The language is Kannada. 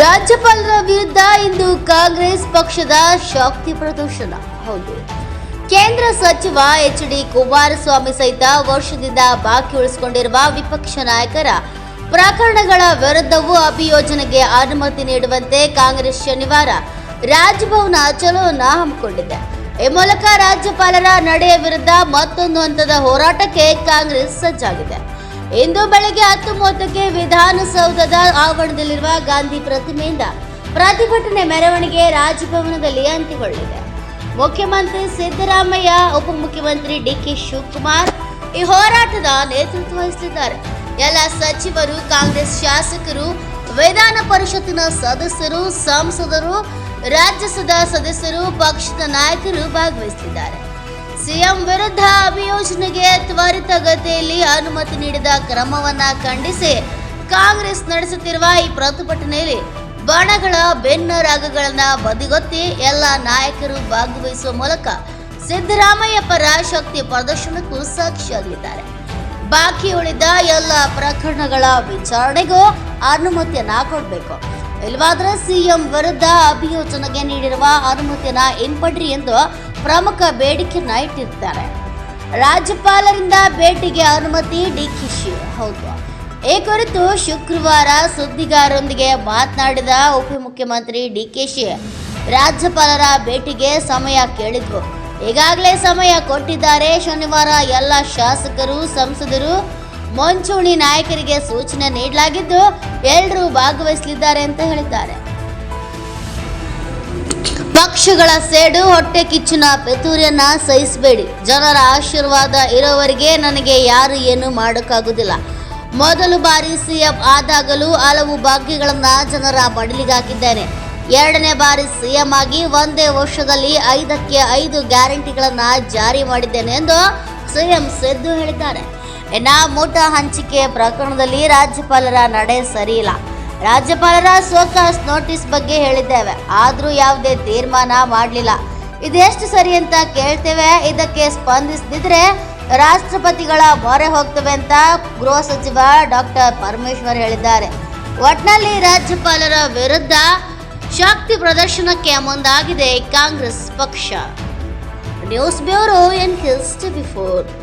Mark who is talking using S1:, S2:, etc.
S1: ರಾಜ್ಯಪಾಲರ ವಿರುದ್ಧ ಇಂದು ಕಾಂಗ್ರೆಸ್ ಪಕ್ಷದ ಶಕ್ತಿ ಪ್ರದರ್ಶನ. ಹೌದು. ಕೇಂದ್ರ ಸಚಿವ ಎಚ್ ಡಿ ಕುಮಾರಸ್ವಾಮಿ ಸಹಿತ ವರ್ಷದಿಂದ ಬಾಕಿ ಉಳಿಸಿಕೊಂಡಿರುವ ವಿಪಕ್ಷ ನಾಯಕರ ಪ್ರಕರಣಗಳ ವಿರುದ್ಧವೂ ಅಭಿಯೋಜನೆಗೆ ಅನುಮತಿ ನೀಡುವಂತೆ ಕಾಂಗ್ರೆಸ್ ಶನಿವಾರ ರಾಜಭವನ ಚಲೋನ ಹಮ್ಮಿಕೊಂಡಿದೆ. ಈ ಮೂಲಕ ರಾಜ್ಯಪಾಲರ ನಡೆಯ ವಿರುದ್ಧ ಮತ್ತೊಂದು ಹಂತದ ಹೋರಾಟಕ್ಕೆ ಕಾಂಗ್ರೆಸ್ ಸಜ್ಜಾಗಿದೆ. ಇಂದು ಬೆಳಗ್ಗೆ ಹತ್ತು ಮೂವತ್ತಕ್ಕೆ ವಿಧಾನಸೌಧದ ಆವರಣದಲ್ಲಿರುವ ಗಾಂಧಿ ಪ್ರತಿಮೆಯಿಂದ ಪ್ರತಿಭಟನೆ ಮೆರವಣಿಗೆ ರಾಜಭವನದಲ್ಲಿ ಅಂತ್ಯಗೊಳ್ಳಲಿದೆ. ಮುಖ್ಯಮಂತ್ರಿ ಸಿದ್ದರಾಮಯ್ಯ, ಉಪಮುಖ್ಯಮಂತ್ರಿ ಡಿಕೆ ಶಿವಕುಮಾರ್ ಈ ಹೋರಾಟದ ನೇತೃತ್ವ ವಹಿಸಲಿದ್ದಾರೆ ಎಲ್ಲ ಸಚಿವರು, ಕಾಂಗ್ರೆಸ್ ಶಾಸಕರು, ವಿಧಾನ ಪರಿಷತ್ತಿನ ಸದಸ್ಯರು, ಸಂಸದರು, ರಾಜ್ಯಸಭಾ ಸದಸ್ಯರು, ಪಕ್ಷದ ನಾಯಕರು ಭಾಗವಹಿಸಲಿದ್ದಾರೆ ಸಿಎಂ ವಿರುದ್ಧ ಅಭಿಯೋಜನೆಗೆ ತ್ವರಿತಗತಿಯಲ್ಲಿ ಅನುಮತಿ ನೀಡಿದ ಕ್ರಮವನ್ನ ಖಂಡಿಸಿ ಕಾಂಗ್ರೆಸ್ ನಡೆಸುತ್ತಿರುವ ಈ ಪ್ರತಿಭಟನೆಯಲ್ಲಿ ಬಣಗಳ ಬೆನ್ನ ರಾಗಗಳನ್ನ ಬದಿಗೊತ್ತಿ ಎಲ್ಲ ನಾಯಕರು ಭಾಗವಹಿಸುವ ಮೂಲಕ ಸಿದ್ದರಾಮಯ್ಯ ಪರ ಶಕ್ತಿ ಪ್ರದರ್ಶನಕ್ಕೂ ಸಾಕ್ಷಿಯಾಗಲಿದ್ದಾರೆ. ಬಾಕಿ ಉಳಿದ ಎಲ್ಲ ಪ್ರಕರಣಗಳ ವಿಚಾರಣೆಗೂ ಅನುಮತಿಯನ್ನ ಕೊಡಬೇಕು. ಇಲ್ವಾದ್ರೆ ಸಿಎಂ ವಿರುದ್ಧ ಅಭಿಯೋಚನೆಗೆ ನೀಡಿರುವ ಅನುಮತಿಯನ್ನ ಹಿಂಪಡ್ರಿ ಎಂದು ಪ್ರಮುಖ ಬೇಡಿಕೆಯನ್ನ ಇಟ್ಟಿರ್ತಾರೆ ರಾಜ್ಯಪಾಲರಿಂದ ಭೇಟಿಗೆ ಅನುಮತಿ ಡಿಕಿಶಿ ಹೌದು. ಈ ಕುರಿತು ಶುಕ್ರವಾರ ಸುದ್ದಿಗಾರರೊಂದಿಗೆ ಮಾತನಾಡಿದ ಉಪಮುಖ್ಯಮಂತ್ರಿ ಡಿಕೆಶಿ ರಾಜ್ಯಪಾಲರ ಭೇಟಿಗೆ ಸಮಯ ಕೇಳಿದ್ರು. ಈಗಾಗಲೇ ಸಮಯ ಕೊಟ್ಟಿದ್ದಾರೆ. ಶನಿವಾರ ಎಲ್ಲ ಶಾಸಕರು, ಸಂಸದರು, ಮುಂಚೂಣಿ ನಾಯಕರಿಗೆ ಸೂಚನೆ ನೀಡಲಾಗಿದ್ದು, ಎಲ್ಲರೂ ಭಾಗವಹಿಸಲಿದ್ದಾರೆ ಅಂತ ಹೇಳಿದ್ದಾರೆ. ಪಕ್ಷಗಳ ಸೇಡು, ಹೊಟ್ಟೆ ಕಿಚ್ಚಿನ ಪೆತೂರಿಯನ್ನ ಸಹಿಸಬೇಡಿ. ಜನರ ಆಶೀರ್ವಾದ ಇರೋವರಿಗೆ ನನಗೆ ಯಾರು ಏನು ಮಾಡೋಕ್ಕಾಗೋದಿಲ್ಲ. ಮೊದಲು ಬಾರಿ ಸಿಎಂ ಆದಾಗಲೂ ಹಲವು ಭಾಗ್ಯಗಳನ್ನ ಜನರ ಬಡಲಿಗಾಕಿದ್ದೇನೆ ಎರಡನೇ ಬಾರಿ ಸಿಎಂ ಆಗಿ ಒಂದೇ ವರ್ಷದಲ್ಲಿ ಐದಕ್ಕೆ ಐದು ಗ್ಯಾರಂಟಿಗಳನ್ನ ಜಾರಿ ಮಾಡಿದ್ದೇನೆ ಎಂದು ಸಿಎಂ ಸಿದ್ದು ಹೇಳಿದ್ದಾರೆ. ಇನ್ನ ಮೂಟ ಹಂಚಿಕೆ ಪ್ರಕರಣದಲ್ಲಿ ರಾಜ್ಯಪಾಲರ ನಡೆ ಸರಿಯಿಲ್ಲ. ರಾಜ್ಯಪಾಲರ ಸೋಕಾಸ್ ನೋಟಿಸ್ ಬಗ್ಗೆ ಹೇಳಿದ್ದೇವೆ. ಆದರೂ ಯಾವುದೇ ತೀರ್ಮಾನ ಮಾಡಲಿಲ್ಲ. ಇದೆಷ್ಟು ಸರಿ ಅಂತ ಕೇಳ್ತೇವೆ. ಇದಕ್ಕೆ ಸ್ಪಂದಿಸದಿದ್ರೆ ರಾಷ್ಟ್ರಪತಿಗಳ ಮೊರೆ ಹೋಗ್ತವೆ ಅಂತ ಗೃಹ ಸಚಿವ ಡಾಕ್ಟರ್ ಪರಮೇಶ್ವರ್ ಹೇಳಿದ್ದಾರೆ. ಒಟ್ನಲ್ಲಿ ರಾಜ್ಯಪಾಲರ ವಿರುದ್ಧ ಶಕ್ತಿ ಪ್ರದರ್ಶನಕ್ಕೆ ಮುಂದಾಗಿದೆ ಕಾಂಗ್ರೆಸ್ ಪಕ್ಷ. News bureau N TV four.